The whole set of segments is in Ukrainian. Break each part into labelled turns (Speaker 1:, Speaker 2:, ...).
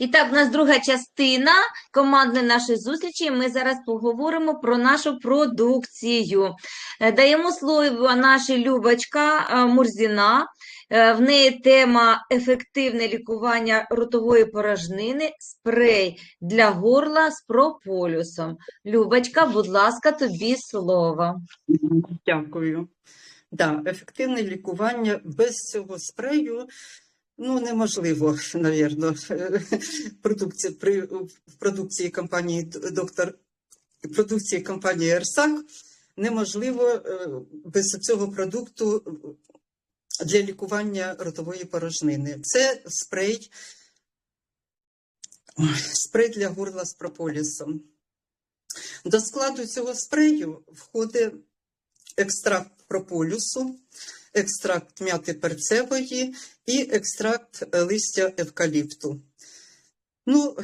Speaker 1: І так, у нас друга частина командної нашої зустрічі. Ми зараз поговоримо про нашу продукцію. Е, Даємо слово нашій Любочка е, Мурзіна. Е, В неї тема ефективне лікування ротової порожнини, спрей для горла з прополюсом. Любочка, будь ласка, тобі слово.
Speaker 2: Дякую. Да, ефективне лікування без цього спрею ну, неможливо, навірно. В продукції компанії доктор продукції компанії Ерсак неможливо е, без цього продукту для лікування ротової порожнини. Це спрей, спрей для горла з прополісом. До складу цього спрею входить екстракт прополюсу, екстракт м'яти перцевої і екстракт листя евкаліпту. Ну,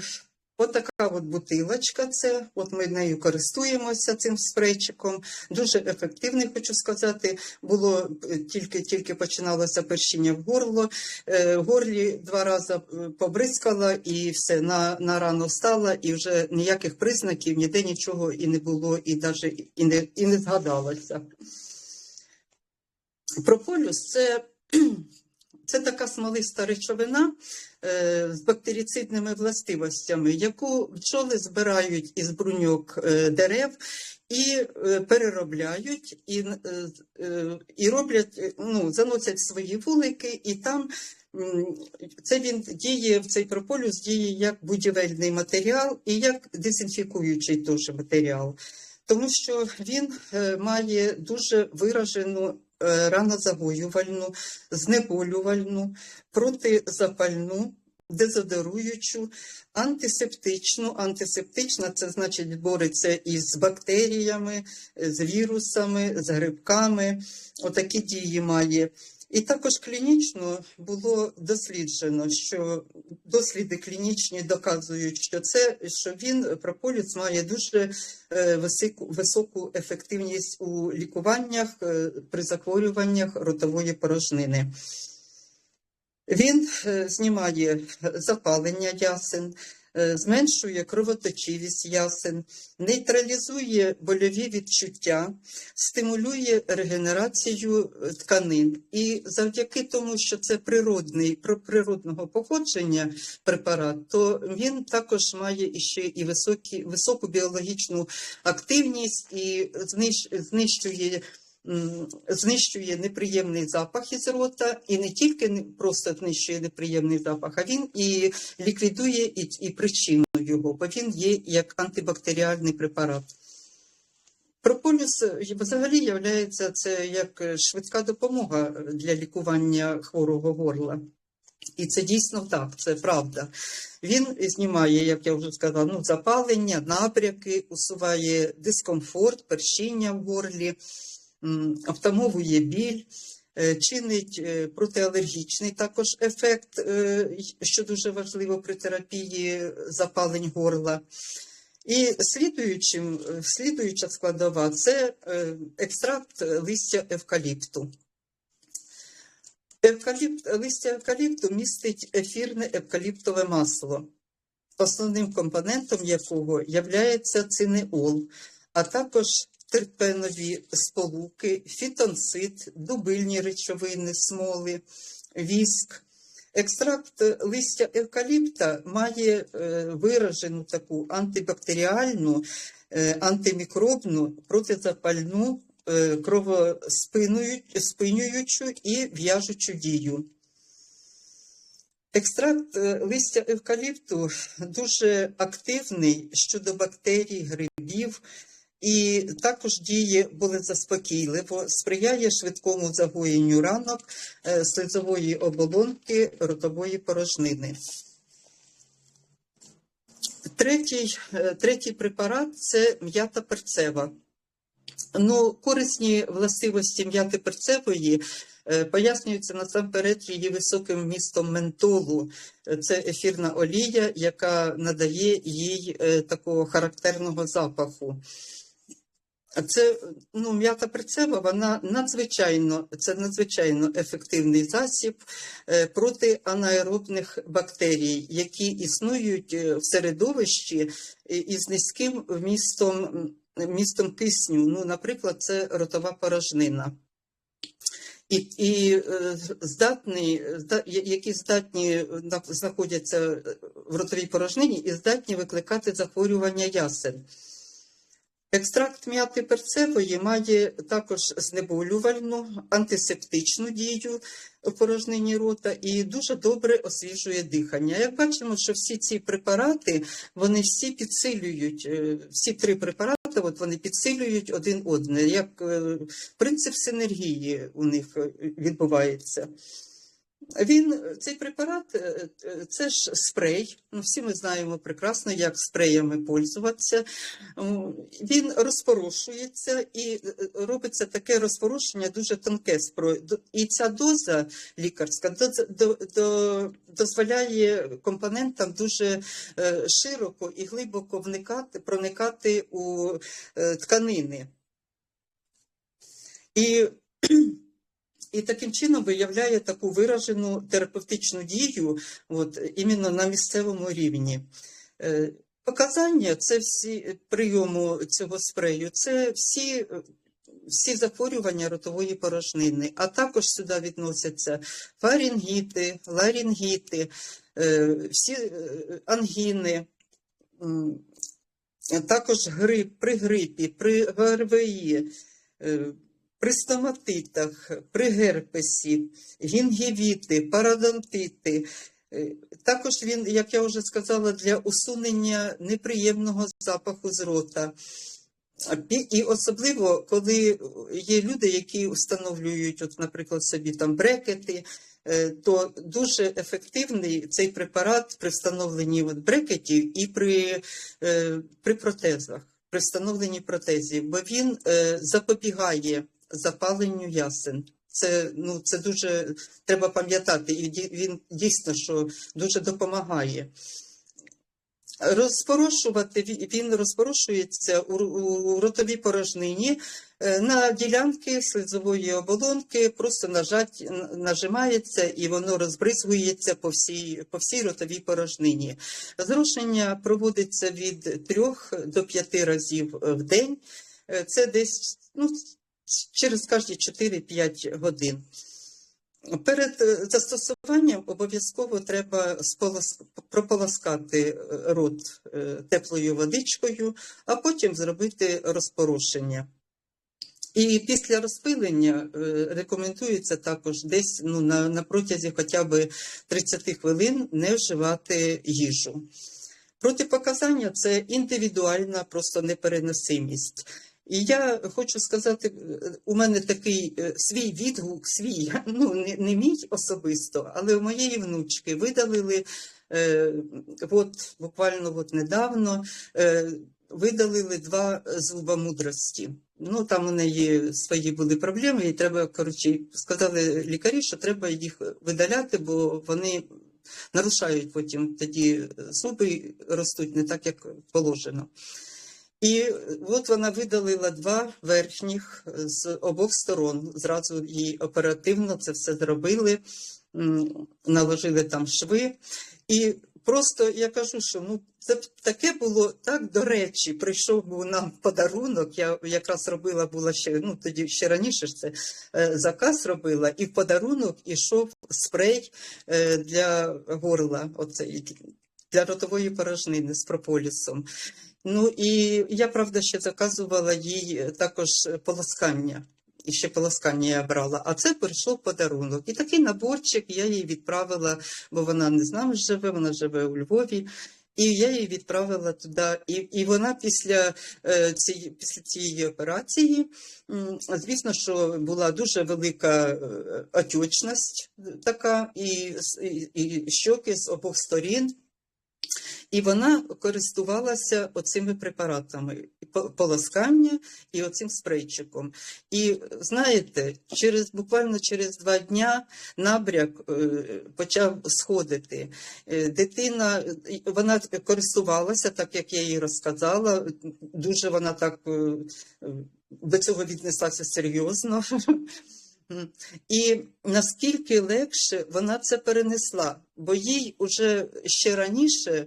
Speaker 2: отака от бутилочка, це, от ми нею користуємося цим спрейчиком. Дуже ефективний, хочу сказати. Було е, тільки, тільки починалося першіння в горло. Е, в горлі два рази е, побризкала і все, на, на рану стала, і вже ніяких признаків, ніде нічого і не було, і навіть і не, і не згадалося. Прополюс це, це така смолиста речовина е, з бактерицидними властивостями, яку бджоли збирають із бруньок е, дерев і е, переробляють, і, і роблять, ну, заносять свої вулики, і там це він діє, в цей прополюс діє як будівельний матеріал і як дезінфікуючий теж матеріал. Тому що він має дуже виражену ранозагоювальну, знеболювальну, протизапальну, дезодоруючу, антисептичну. Антисептична це значить бореться із бактеріями, е, з вірусами, з грибками. Отакі дії має. І також клінічно було досліджено, що досліди клінічні доказують, що це що він прополіс має дуже е, високу, високу ефективність у лікуваннях е, при захворюваннях ротової порожнини. Він е, знімає запалення ясен, зменшує кровоточивість ясен, нейтралізує больові відчуття, стимулює регенерацію е, тканин. І завдяки тому, що це природний, природного походження препарат, то він також має іще і високі, високу біологічну активність і знищ- знищує. Знищує неприємний запах із рота, і не тільки просто знищує неприємний запах, а він і ліквідує і, і причину його, бо він є як антибактеріальний препарат. Прополіс взагалі є це як швидка допомога для лікування хворого горла. І це дійсно так, це правда. Він знімає, як я вже сказала, ну, запалення, набряки, усуває дискомфорт, першіння в горлі, втамовує біль, е, чинить е, протиалергічний також ефект, е, що дуже важливо при терапії запалень горла. І слідуючим, слідуюча складова це екстракт листя евкаліпту. Евкаліпт, листя евкаліпту містить ефірне евкаліптове масло, основним компонентом якого є цинеол, а також терпенові сполуки, фітонцид, дубильні речовини, смоли, віск. Екстракт листя евкаліпта має е, виражену таку антибактеріальну, е, антимікробну, протизапальну, е, кровоспинюючу і в'яжучу дію. Екстракт листя евкаліпту дуже активний щодо бактерій, грибів, і також діє болезаспокійливо, сприяє швидкому загоєнню ранок е, слизової оболонки ротової порожнини. Третій, е, третій препарат це м'ята перцева. Ну, корисні властивості м'яти перцевої е, пояснюються насамперед її високим вмістом ментолу. Це ефірна олія, яка надає їй такого характерного запаху. Це ну, м'ята перцева, вона надзвичайно, це надзвичайно ефективний засіб е, проти анаеробних бактерій, які існують е, в середовищі е, із низьким вмістом, м, вмістом кисню. Ну, наприклад, це ротова порожнина. І, і здатні, які здатні знаходяться в ротовій порожнині і здатні викликати захворювання ясен. Екстракт м'яти перцевої має також знеболювальну, антисептичну дію в порожнині рота і дуже добре освіжує дихання. Як бачимо, що всі ці препарати вони всі підсилюють, е, всі три препарати, от вони підсилюють один одне, як е, принцип синергії у них е, відбувається. Він, цей препарат, е, е, це ж спрей. Ну, всі ми знаємо прекрасно, як спреями пользуватися. Він розпорошується і е, робиться таке розпорошення дуже тонке. І ця доза лікарська доз- до- до- дозволяє компонентам дуже широко і глибоко вникати, проникати у тканини. І і таким чином виявляє таку виражену терапевтичну дію от, іменно на місцевому рівні. Е, Показання це всі прийому цього спрею, це всі, всі захворювання ротової порожнини, а також сюди відносяться фарінгіти, ларінгіти, е, всі е, ангіни. також грип, при грипі, при ГРВІ, при стоматитах, при герпесі, гінгівіти, парадонтити. Е, Також він, як я вже сказала, для усунення неприємного запаху з рота. І особливо, коли є люди, які встановлюють, от, наприклад, собі там брекети, е, то дуже ефективний цей препарат при встановленні от брекетів і при, е, при протезах, при встановленні протезів, бо він запобігає запаленню ясен. Це, ну, це дуже треба пам'ятати, і він дійсно що дуже допомагає. Розпорошувати він розпорошується у, у ротовій порожнині е, на ділянки слизової оболонки, просто нажать, нажимається і воно розбризгується по всій, по всій ротовій порожнині. Зрушення проводиться від 3 до 5 разів в день. Е, Це десь ну, через кожні 4-5 годин. Перед е, застосуванням обов'язково треба прополоскати е, рот е, теплою водичкою, а потім зробити розпорошення. І після розпилення рекомендується також десь ну, на, на протязі хоча б 30 хвилин не вживати їжу. Протипоказання це індивідуальна просто непереносимість. І я хочу сказати, е, у мене такий е, свій відгук, свій, ну не, не мій особисто, але у моєї внучки видалили е, от буквально от недавно е, видалили два зуба мудрості. Ну там у неї свої були проблеми, і треба, коротше, сказали лікарі, що треба їх видаляти, бо вони нарушають потім тоді зуби ростуть не так, як положено. І от вона видалила два верхніх з обох сторон. Зразу їй оперативно це все зробили, наложили там шви. І просто я кажу, що ну це таке було так до речі. Прийшов був нам подарунок. Я якраз робила була ще ну тоді ще раніше ж це е, заказ робила, і в подарунок ішов спрей е, для горла, оцей для ротової порожнини з прополісом. Ну і я правда ще заказувала їй також полоскання. І ще полоскання я брала, а це прийшло в подарунок. І такий наборчик я їй відправила, бо вона не з нами живе, вона живе у Львові. І я її відправила туди. І, і вона після, е, цієї, після цієї операції, звісно, що була дуже велика е, отечність така, і, і, і щоки з обох сторін. І вона користувалася оцими препаратами полоскання і оцим спрейчиком. І знаєте, через буквально через два дня набряк е, почав сходити. Е, Дитина вона користувалася, так як я їй розказала. Дуже вона так е, до цього віднеслася серйозно. І наскільки легше вона це перенесла, бо їй уже ще раніше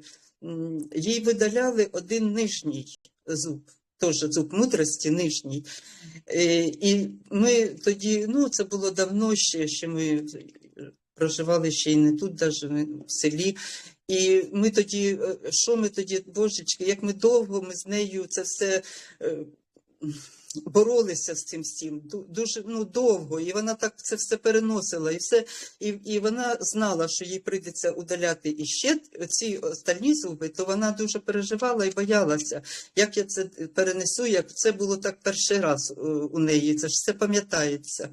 Speaker 2: їй видаляли один нижній зуб, теж зуб мудрості, нижній. Е, І ми тоді, ну це було давно ще, ще ми проживали ще й не тут, навіть в селі. І ми тоді, е, що ми тоді, божечки, як ми довго ми з нею це все е, боролися з цим всім, дуже ну, довго, і вона так це все переносила, і все, і, і вона знала, що їй прийдеться удаляти іще ці остальні зуби, то вона дуже переживала і боялася, як я це перенесу, як це було так перший раз е, у неї, це ж все пам'ятається.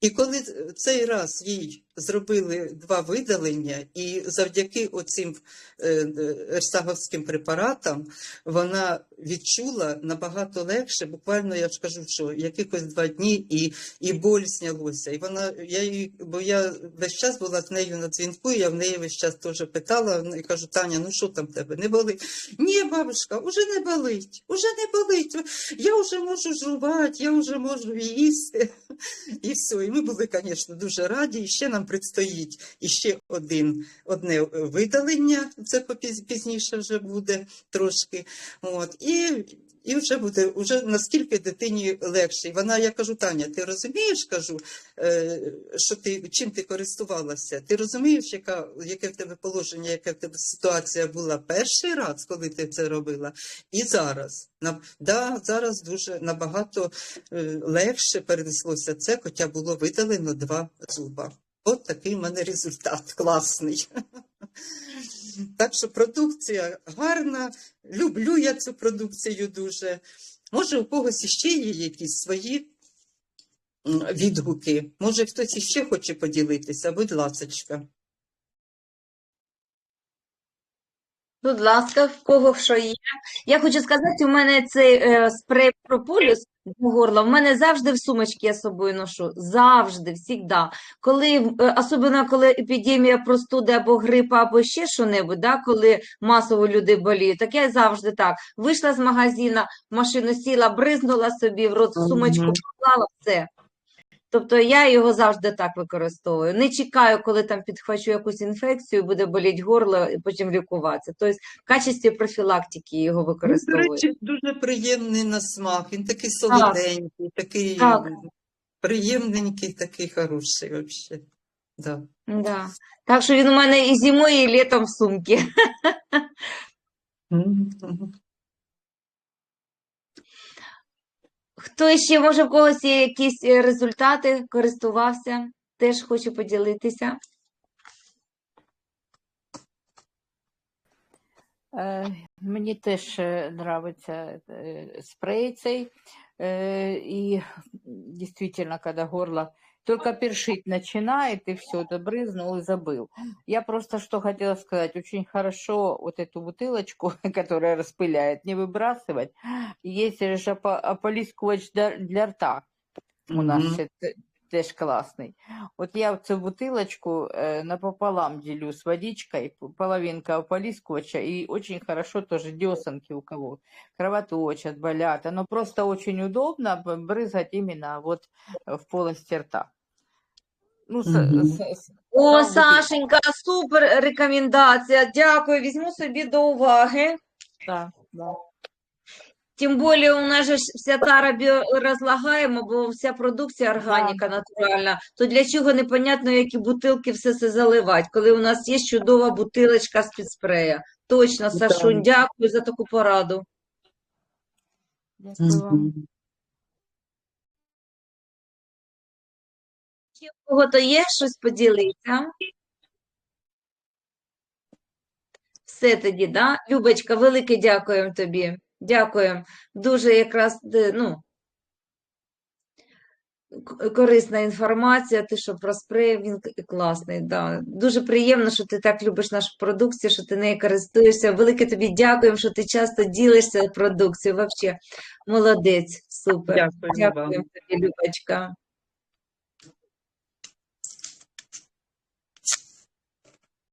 Speaker 2: І коли цей раз їй зробили два видалення, і завдяки оцим е, е, ерсаговським препаратам вона відчула набагато легше, буквально я ж кажу, що якихось два дні, і, і боль знялося. І вона, я їй, бо я весь час була з нею на дзвінку, і я в неї весь час теж питала, і кажу, Таня, ну що там в тебе? Не болить? Ні, бабушка, уже не болить, уже не болить. Я вже можу жувати, я вже можу їсти. І все. І ми були, звісно, дуже раді. І ще нам предстоїть іще один, одне видалення, це пізніше вже буде трошки. От. І, і вже буде, вже наскільки дитині легше. І вона, я кажу, Таня, ти розумієш, кажу, е, що ти, чим ти користувалася? Ти розумієш, яка, яке в тебе положення, яка в тебе ситуація була перший раз, коли ти це робила, і зараз. Да, зараз дуже набагато е, легше перенеслося це, хоча було видалено два зуба. От такий в мене результат класний. Так що продукція гарна, люблю я цю продукцію дуже. Може, у когось іще є якісь свої відгуки. Може, хтось іще хоче поділитися, будь ласочка.
Speaker 1: Будь ласка, в кого що є. Я хочу сказати, у мене цей е, спрей прополіс для горла, в мене завжди в сумочці я з собою ношу. Завжди, всігда. Коли, е, особливо коли епідемія простуди або грипа, або ще що-небудь, да, коли масово люди боліють, так я завжди так. Вийшла з магазина, в машину сіла, бризнула собі в рот, в сумочку поклала, все. Тобто я його завжди так використовую. Не чекаю, коли там підхвачу якусь інфекцію, буде боліти горло і потім лікуватися. Тобто в качестві профілактики його
Speaker 2: Він, до речі, дуже приємний на смак. Він такий солоденький, такий
Speaker 1: Так.
Speaker 2: приємненький, такий хороший взагалі. Да.
Speaker 1: Да. Так що він у мене і зимою, і літом в сумці.
Speaker 2: Мгм.
Speaker 1: Хто ще, може, в когось є якісь е, результати, користувався, теж хочу поділитися.
Speaker 3: Е, Мені теж подобається е, спрей цей. И действительно, когда горло только першить начинает, и все, ты брызнул и забыл. Я просто что хотела сказать, очень хорошо вот эту бутылочку, которая распыляет, не выбрасывать. Есть же опо- ополискувач для, рта. У нас ще те- теж класний. От я цю бутилочку е, напополам делю с водичкой, половинка ополискивача, и очень хорошо тоже десанки у кого кровоточат, болят. Оно просто очень удобно брызгать именно вот э, в полости рта. Ну, с,
Speaker 2: Мгм.
Speaker 3: с- с-
Speaker 1: О,
Speaker 3: Сам.
Speaker 1: Сашенька, супер рекомендація. Дякую, візьму собі до уваги.
Speaker 3: да, да.
Speaker 1: Тим більше у нас же ж вся тара біорозлагаємо, бо вся продукція органіка натуральна. То для чого непонятно, які бутилки все це заливати, коли у нас є чудова бутилочка з-під спрея. Точно, Сашунь, дякую за таку пораду.
Speaker 3: Дякую вам.
Speaker 2: Мгм.
Speaker 1: Чи кого-то є щось поділитися? Все тоді, да? Любочка, велике дякуємо тобі. Дякуємо. Дуже якраз, де, ну, корисна інформація, ти що про спрей, він класний. Да. Дуже приємно, що ти так любиш нашу продукцію, що ти нею користуєшся. Велике тобі дякуємо, що ти часто ділишся продукцією. Вообще, молодець, супер.
Speaker 2: Дякую.
Speaker 1: Дякуємо тобі, Любочка.